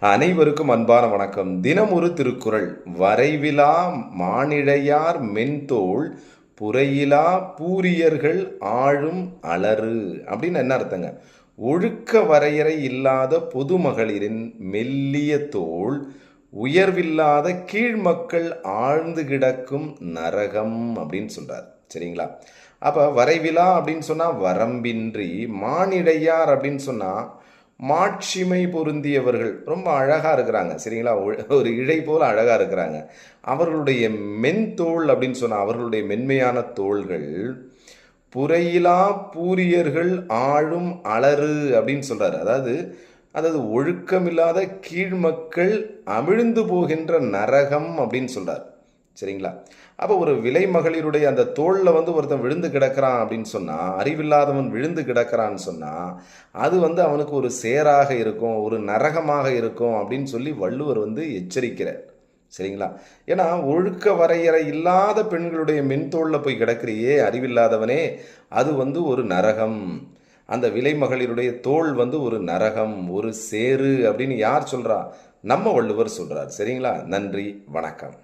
அனைவருக்கும் அன்பான வணக்கம். தினம் ஒரு திருக்குறள். வரைவிலா மானிழையார் மென்தோள் புறையிலா பூரியர்கள் ஆழும் அலறு. அப்படின்னு என்ன அர்த்தங்க? ஒழுக்க வரையறை இல்லாத பொதுமகளிரின் மெல்லிய தோல் உயர்வில்லாத கீழ்மக்கள் ஆழ்ந்து கிடக்கும் நரகம் அப்படின்னு சொல்றார். சரிங்களா? அப்போ வரைவிலா அப்படின்னு சொன்னால் வரம்பின்றி மானிடையார் அப்படின்னு சொன்னால் மாட்சிமை பொருந்தியவர்கள். ரொம்ப அழகாக இருக்கிறாங்க. சரிங்களா? ஒ- ஒரு இழை போல் அழகாக இருக்கிறாங்க. அவர்களுடைய மென்தோல் அப்படின்னு சொன்னால் அவர்களுடைய மென்மையான தோள்கள் புறையிலா பூரியர்கள் ஆழும் அலறு அப்படின்னு சொல்கிறார் அதாவது அதாவது ஒழுக்கமில்லாத கீழ்மக்கள் அமிழ்ந்து போகின்ற நரகம் அப்படின்னு சொல்கிறார் சரிங்களா? அப்போ ஒரு விலை மகளிருடைய அந்த தோளில் வந்து ஒருத்தன் விழுந்து கிடக்கிறான் அப்படின்னு சொன்னால் அறிவில்லாதவன் விழுந்து கிடக்கிறான்னு சொன்னால் அது வந்து அவனுக்கு ஒரு சேராக இருக்கும் ஒரு நரகமாக இருக்கும் அப்படின்னு சொல்லி வள்ளுவர் வந்து எச்சரிக்கிறார். சரிங்களா? ஏன்னா ஒழுக்க வரையறை இல்லாத பெண்களுடைய மென்தோளில் போய் கிடக்கிறியே அறிவில்லாதவனே அது வந்து ஒரு நரகம். அந்த விலை மகளிருடைய தோல் வந்து ஒரு நரகம் ஒரு சேரு அப்படின்னு யார் சொல்கிறா நம்ம வள்ளுவர் சொல்கிறார் சரிங்களா? நன்றி வணக்கம்.